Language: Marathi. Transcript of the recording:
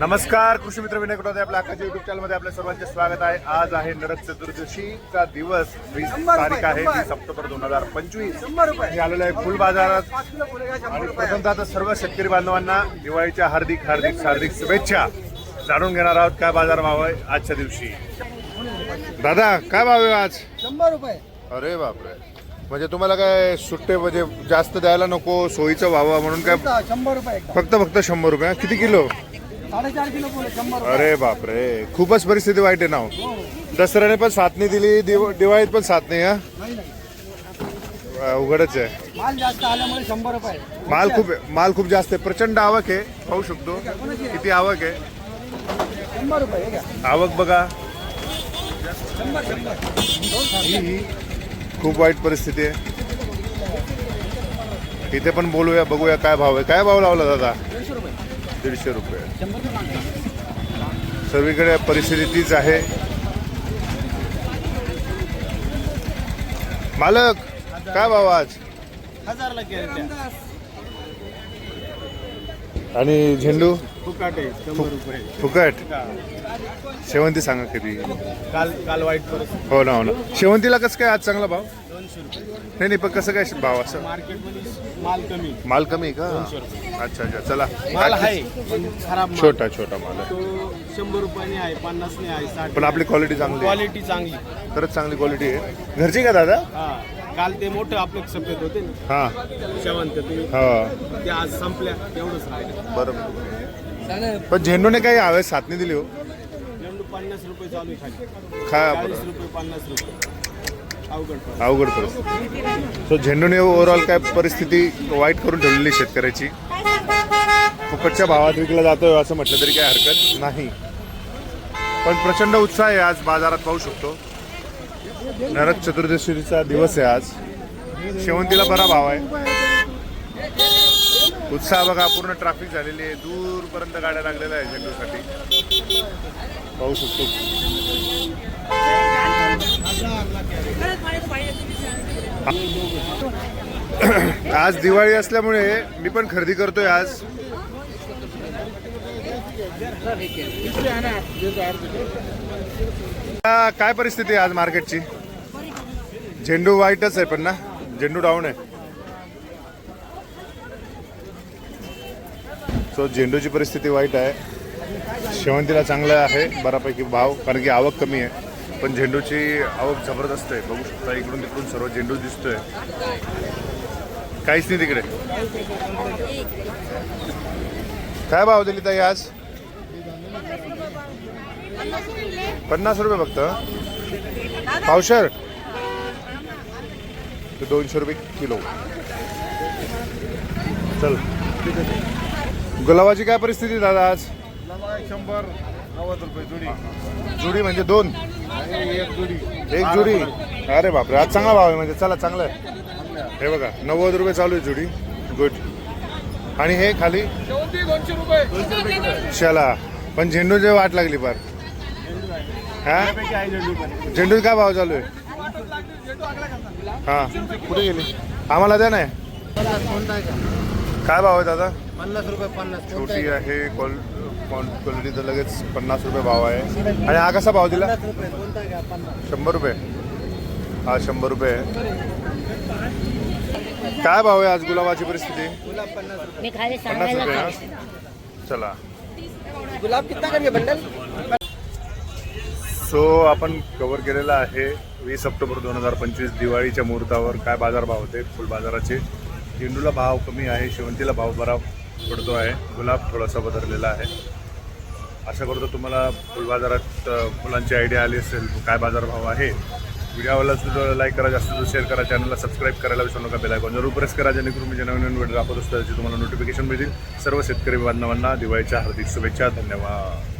नमस्कार कृषी मित्र विनय कुटोदे आपल्या अख्खाच्या युट्यूब चॅनलमध्ये आपल्या सर्वांचे स्वागत आहे. आज आहे नरक चतुर्दशीचा दिवस वीस तारीख आहे वीस ऑक्टोबर दोन हजार पंचवीस. मी आलेलो आहे फुल बाजारात. आणि प्रथमतः आता सर्व शेतकरी बांधवांना दिवाळीच्या हार्दिक हार्दिक हार्दिक शुभेच्छा. जाणून घेणार आहोत काय बाजार भाव आहे आजच्या दिवशी. दादा काय भाव आहे आज? शंभर रुपये. अरे बापरे. म्हणजे तुम्हाला काय सुट्टे म्हणजे जास्त द्यायला नको सोयीचं व्हावं म्हणून काय शंभर रुपये फक्त फक्त शंभर रुपये किती किलो? साडेचार किलो पोले शंभर रुपये. अरे बापरे खूपच परिस्थिती वाईट आहे ना हो. दसऱ्याने पण साथ नाही दिली दिव- दिवाळीत पण साथ नाही हा? नाही नाही. अ, उघडच आहे. माल जास्त आल्यामुळे शंभर रुपये. माल खूप माल खूप जास्त आहे. प्रचंड आवक आहे पाहू शकतो. किती आवक आहे. शंभर रुपये हे घ्या. आवक बघा. शंभर शंभर. खूप वाईट परिस्थिती आहे. इथे पण बोलूया बघूया काय भाव आहे. काय भाव लावला दादा? दीडशे रुपये. सर्वीकडे परिस्थिती तीच आहे. मालक काय भाव आज? हजारला आणि झेंडू? फुकाट आहे शंभर रुपये. फुकट. शेवंती सांगा किती काल काल वाईट हो ना हो ना. शेवंतीला कसं काय आज चांगला भाव? दोनशे रुपये. नाही नाही पण कसं काय भाव असं? मार्केटमध्ये माल कमी माल कमी का? अच्छा अच्छा चला. माल आहे पण खराब माल. छोटा छोटा माल आहे. तो शंभर रुपयाने आहे पन्नासने आहे साठ पण आपली क्वालिटी चांगली आहे. क्वालिटी चांगली. खरंच चांगली क्वालिटी आहे. घरची का दादा? हा काल ते मोठं आपले सफेद होते ना. हा. शेवंत ते. हा. ते आज संपल्या तेवढंच राहिलं. बरोबर. पण झेंडूने काही हवे साथ नाही दिली हो. झेंडू पन्नास रुपये चालू आहे खाली. खा चाळीस रुपये पन्नास रुपये. अवघड परिस्थिती. सो झेंडूने ओव्हरऑल काय परिस्थिती वाईट करून ठेवलेली शेतकऱ्याची? फुकटच्या भावात विकला जातोय असं म्हटलं तरी काही हरकत नाही. पण प्रचंड उत्साह आहे आज बाजारात पाहू शकतो. नरक चतुर्दशीचा दिवस आहे आज. शेवंतीला बरा भाव आहे. उत्साह बघा पूर्ण ट्रॅफिक झालेली आहे. दूरपर्यंत गाड्या लागलेल्या आहे झेंडूसाठी. पाहू शकतो. आज दिवाळी असल्यामुळे मी पण खरेदी करतोय आज. काय परिस्थिती आहे आज मार्केटची? झेंडू वाईटच आहे पण ना? झेंडू डाऊन आहे. सो झेंडूची परिस्थिती वाईट आहे. शेवंतीला चांगलं आहे बऱ्यापैकी भाव कारण की आवक कमी आहे. पण झेंडूची आवक जबरदस्त आहे. बघू शकता इकडून तिकडून सर्व झेंडू दिसतोय. काहीच नाही तिकडे. काय भाव दिली ताई आज? पन्नास रुपये फक्त पावशर ते दोनशे रुपये किलो. चल. गुलाबाची काय परिस्थिती दादा आज? शंभर. नव्वद रुपये जुडी. जुडी म्हणजे दोन. एक जुडी. एक जुडी. अरे बापरे आज चांगला भाव आहे म्हणजे चला चांगला आहे. हे बघा नव्वद रुपये चालू आहे जुडी. गुड आणि हे खाली? दोनशे रुपये. शाला पण झेंडू जे वाट लागली पार हा? झेंडू काय भाव चालू आहे? हा. कुठे गेली? आम्हाला द्या ना. काय भाव आहे दादा? पन्नास रुपये पन्नास. छोटी आहे? क्वालिटी तर लगेच पन्नास रुपये भाव आहे. आणि हा कसा भाव दिला? शंभर रुपये. हा शंभर रुपये आहे. काय भाव आहे आज गुलाबाची परिस्थिती? गुलाब पन्नास रुपये चला. गुलाब कितना कमी बंडल? सो आपण कव्हर केलेला आहे वीस ऑक्टोबर दोन हजार पंचवीस दिवाळीच्या मुहूर्तावर. काय बाजार भाव होते? फुल बाजाराचे. झेंडूला भाव कमी आहे शेवंतीला भाव बरा पडतो आहे. गुलाब थोडासा बदललेला आहे. आशा करतो तुम्हाला फुल बाजारात फुलांची आयडिया आली असेल काय बाजारभाव आहे. व्हिडिओला सुद्धा लाईक करा जास्त शेअर करा चॅनलला सबस्क्राईब करायला विसरू नका बेलायकॉन जरूर प्रेस करा जेणेकरून मी जे नवीन नवीन व्हिडिओ दाखवत असतो त्याची तुम्हाला नोटिफिकेशन मिळतील. सर्व शेतकरी बांधवांना दिवाळीच्या हार्दिक शुभेच्छा धन्यवाद.